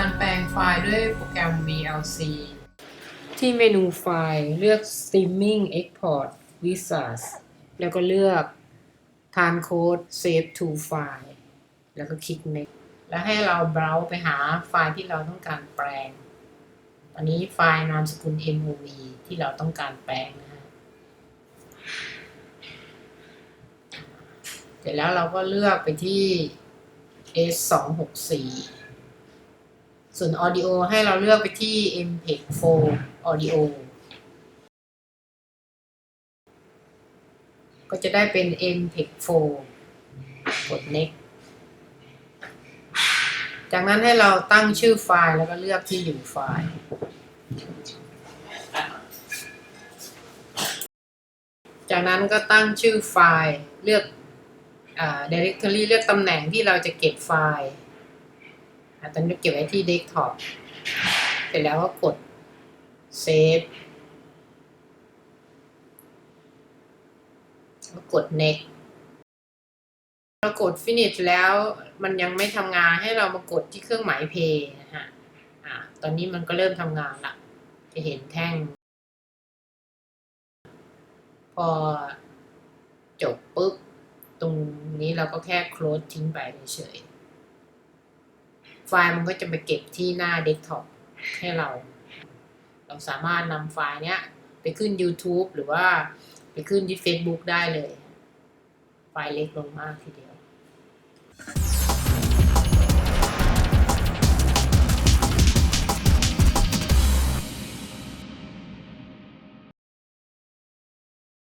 การแปลงไฟล์ด้วยโปรแกรม VLC ที่เมนูไฟล์เลือก Streaming Export Visas แล้วก็เลือก Time Code Save to File แล้วก็คลิก Next แล้วให้เราเบราว์ไปหาไฟล์ที่เราต้องการแปลงตอนนี้ไฟล์นามสกุล MOV ที่เราต้องการแปลงนะฮะ เสร็จแล้วเราก็เลือกไปที่ S 2 6 4 ส่วน Audio ให้เราเลือกไปที่ MPEG 4 Audio ก็จะได้เป็น MPEG 4กด Next จากนั้นให้เราตั้งชื่อไฟล์แล้วก็เลือกที่อยู่ไฟล์จากนั้นก็ตั้งชื่อไฟล์เลือกอ่า directory เลือกตำแหน่งที่เราจะเก็บไฟล์ ตอนนี้เก็บไว้ที่ desktop เสร็จแล้วก็กด save ก็กด next เรากด finish แล้วมันยังไม่ทำงานให้เรามากดที่เครื่องหมาย play นะฮะอะตอนนี้มันก็เริ่มทำงานละจะเห็นแท่ง พอจบปุ๊บ ตรงนี้เราก็แค่ close ทิ้งไปเฉยๆ ไฟล์มันก็จะไปเก็บที่หน้าเดสก์ท็อปให้เรา เราสามารถนำไฟล์เนี้ยไปขึ้น YouTube หรือว่าไปขึ้นที่ Facebook ได้เลย ไฟล์เล็กลงมากทีเดียว